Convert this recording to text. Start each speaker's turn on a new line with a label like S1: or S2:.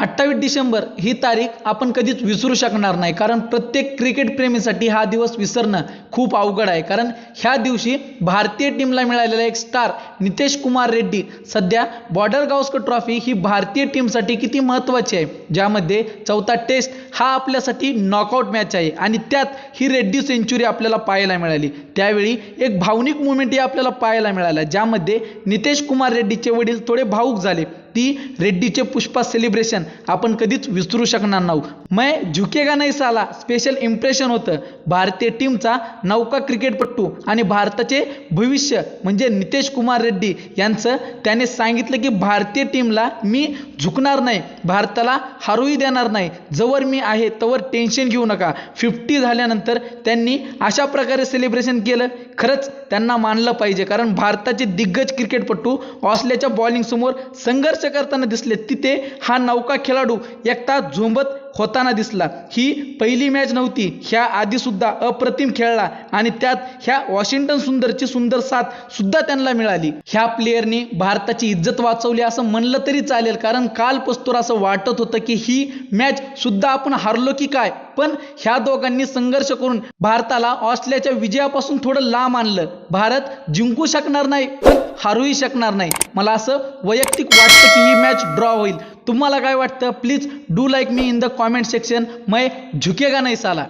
S1: अठ्ठावीस डिसेंबर ही तारीख आपण कधीच विसरू शकणार नाही. कारण प्रत्येक क्रिकेट प्रेमीसाठी हा दिवस विसरणं खूप अवघड आहे. कारण ह्या दिवशी भारतीय टीमला मिळालेला एक स्टार नितेश कुमार रेड्डी सध्या बॉर्डर गावस्कर ट्रॉफी ही भारतीय टीमसाठी किती महत्त्वाची आहे? ज्यामध्ये चौथा टेस्ट हा आपल्यासाठी नॉकआउट मॅच आहे आणि त्यात ही रेड्डी सेंचुरी आपल्याला पाहायला मिळाली. त्यावेळी एक भावनिक मुवमेंटही आपल्याला पाहायला मिळाला ज्यामध्ये नितेश कुमार रेड्डीचे वडील थोडे भावूक झाले. ती रेड्डीचे पुष्पा सेलिब्रेशन आपण कधीच विसरू शकणार नाही मै झुकेगा नाही साला? स्पेशल इम्प्रेशन होतं. भारतीय टीमचा नौका क्रिकेटपटू आणि भारताचे भविष्य म्हणजे नितेश कुमार रेड्डी यांचं त्याने सांगितलं की भारतीय टीमला मी झुकणार नाही. भारताला हारूही देणार नाही. जवळ मी आहे तवर टेन्शन घेऊ नका. फिफ्टी झाल्यानंतर त्यांनी अशा प्रकारे सेलिब्रेशन केलं. खरंच त्यांना मानलं पाहिजे. कारण भारताचे दिग्गज क्रिकेटपटू ऑस्ट्रेलियाच्या बॉलिंगसमोर संघर्ष संघर्ष करताना दिसले तिथे हा नौका खेळाडू एकटा झोंबत होताना दिसला. ही पहिली मॅच नव्हती. ह्या आधी सुद्धा अप्रतिम खेळला आणि त्यात ह्या वॉशिंग्टन सुंदरची सुंदर साथ सुद्धा त्यांना मिळाली. ह्या प्लेयरनी भारताची इज्जत वाचवली असं म्हणलं तरी चालेल कारण काल पस्तूर असं वाटत होतं की ही मॅच सुद्धा आपण हारलो की काय? पण ह्या दोघांनी संघर्ष करून भारताला ऑस्ट्रेलियाच्या विजयापासून थोडं लांब आणलं. भारत जिंकू शकणार नाही. पण हारूही शकणार नाही. मला असं वैयक्तिक वाटतं की ही मॅच ड्रॉ होईल. तुम्हाला काय वाटतं? Please do like me in the comment section मै झुकेगा नाही साला.